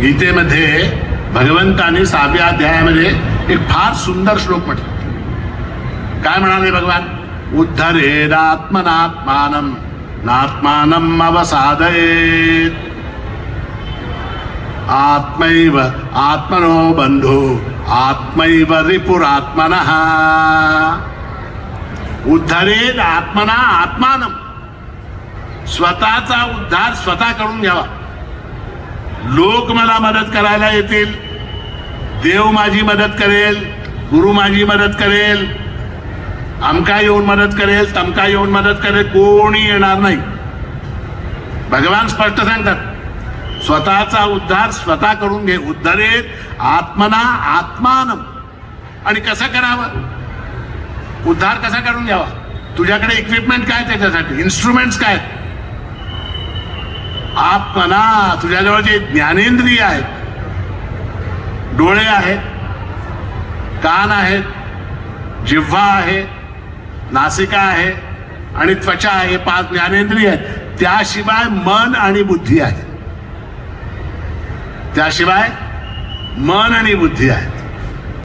गीतेमध्ये भगवंताने सहाव्या अध्यायामध्ये एक फार सुंदर श्लोक म्हटला. काय म्हणाले भगवान? उद्धरेदात्मनात्मानम नात्मानम अवसादयेत. आत्मैव आत्मनो बंधू आत्मैव रिपुरात्मन. उद्धरेद आत्मना. आत्मानम स्वतःचा उद्धार स्वतः करून घ्यावा. लोक मला मदत करायला येतील. देव माझी मदत करेल गुरु माझी मदत करेल. अमका येऊन मदत करेल तमका येऊन मदत करेल कोणी येणार नाही. भगवान स्पष्ट सांगतात स्वतःचा उद्धार स्वतः करून घे उद्धरेत आत्मना आत्मान. आणि कसं करावं? उद्धार कसा करून घ्यावा? तुझ्याकडे इक्विपमेंट काय त्याच्यासाठी? इन्स्ट्रुमेंट्स काय आहेत? आत्मना तुझ्याजवळ जे ज्ञानेंद्रिय आहेत डोळे आहेत कान आहेत जिव्हा आहे नासिका आहे आणि त्वचा आहे पाच ज्ञानेंद्रिय आहेत त्याशिवाय मन आणि बुद्धी आहे त्याशिवाय मन आणि बुद्धी आहे